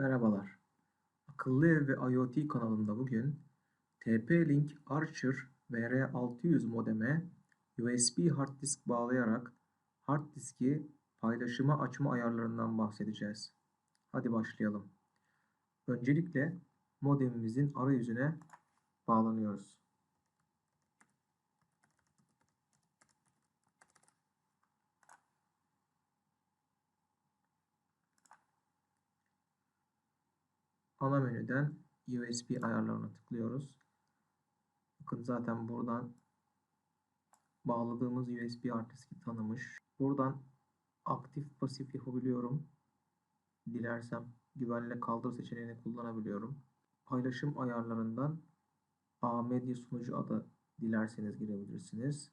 Dev ve IoT kanalında bugün TP-Link Archer VR600 modeme USB hard disk bağlayarak hard diski paylaşıma açma ayarlarından bahsedeceğiz. Hadi başlayalım. Öncelikle modemimizin arayüzüne bağlanıyoruz. Ana menüden USB ayarlarına tıklıyoruz. Bakın zaten buradan bağladığımız USB hard tanımış. Buradan aktif pasif yapabiliyorum. Dilersem güvenle kaldır seçeneğini kullanabiliyorum. Paylaşım ayarlarından A medya sunucu adı dilerseniz girebilirsiniz.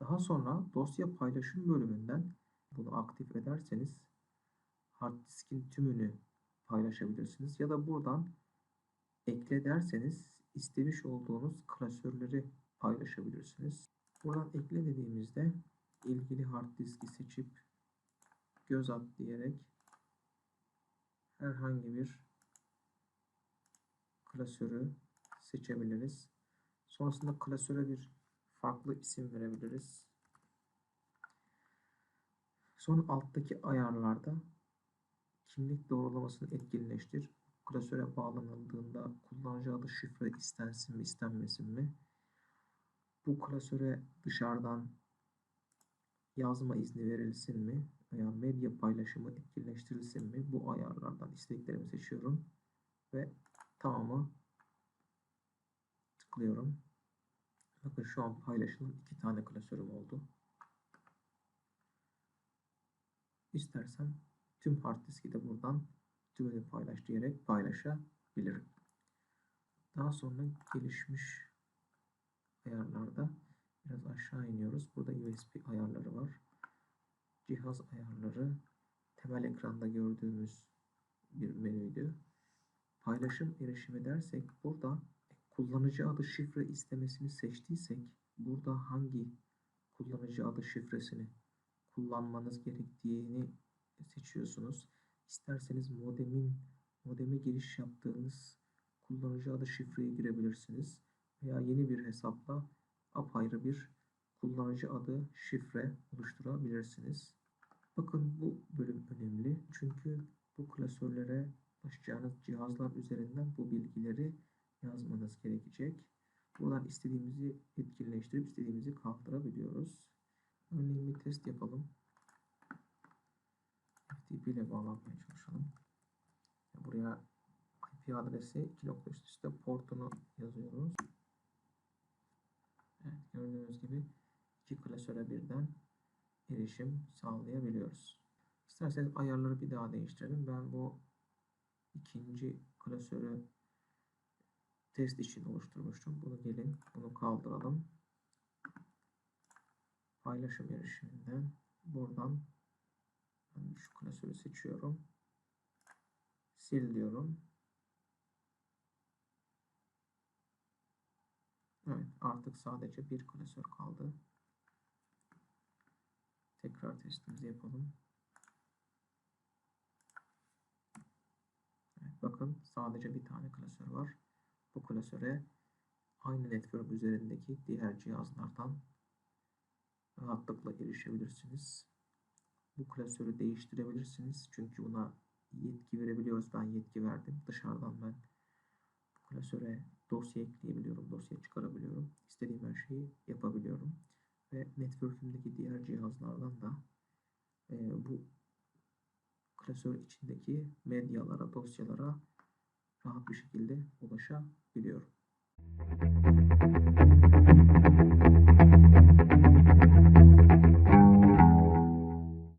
Daha sonra dosya paylaşım bölümünden bunu aktif ederseniz hard diskin tümünü paylaşabilirsiniz. Ya da buradan ekle derseniz istemiş olduğunuz klasörleri paylaşabilirsiniz. Buradan ekle dediğimizde ilgili hard diski seçip göz at diyerek herhangi bir klasörü seçebiliriz. Sonrasında klasöre bir farklı isim verebiliriz. Son alttaki ayarlarda kimlik doğrulamasını etkinleştir. Klasöre bağlanıldığında kullanıcı adı şifre istensin mi istenmesin mi? Bu klasöre dışarıdan yazma izni verilsin mi? Veya medya paylaşımı etkinleştirilsin mi? Bu ayarlardan isteklerimi seçiyorum. Ve tamamı tıklıyorum. Bakın şu an paylaşılan iki tane klasörüm oldu. İstersem tüm hard diski de buradan tümünü paylaş diyerek paylaşabilirim. Daha sonra gelişmiş ayarlarda biraz aşağı iniyoruz. Burada USB ayarları var. Cihaz ayarları temel ekranda gördüğümüz bir menüydü. Paylaşım erişimi dersek burada kullanıcı adı şifre istemesini seçtiysek burada hangi kullanıcı adı şifresini kullanmanız gerektiğini seçiyorsunuz. İsterseniz modemin modeme giriş yaptığınız kullanıcı adı şifreyi girebilirsiniz. Veya yeni bir hesapla apayrı bir kullanıcı adı şifre oluşturabilirsiniz. Bakın bu bölüm önemli. Çünkü bu klasörlere ulaşacağınız cihazlar üzerinden bu bilgileri yazmanız gerekecek. Buradan istediğimizi etkinleştirip istediğimizi kaldırabiliyoruz. Örneğin bir test yapalım. FTP ile bağlanmaya çalışalım. Buraya IP adresi 2 nokta üst üste portunu yazıyoruz. Evet, gördüğünüz gibi iki klasöre birden erişim sağlayabiliyoruz. İsterseniz ayarları bir daha değiştirelim. Ben bu ikinci klasörü test için oluşturmuştum. Bunu gelin, bunu kaldıralım. Paylaşım erişiminden buradan klasörü seçiyorum. Sil diyorum. Evet artık sadece bir klasör kaldı. Tekrar testimizi yapalım. Evet, bakın sadece bir tane klasör var. Bu klasöre aynı network üzerindeki diğer cihazlardan rahatlıkla erişebilirsiniz. Bu klasörü değiştirebilirsiniz. Çünkü buna yetki verebiliyoruz. Ben yetki verdim. Dışarıdan ben bu klasöre dosya ekleyebiliyorum. Dosya çıkarabiliyorum. İstediğim her şeyi yapabiliyorum. Ve network'ümdeki diğer cihazlardan da e, bu klasör içindeki medyalara, dosyalara rahat bir şekilde ulaşabiliyorum.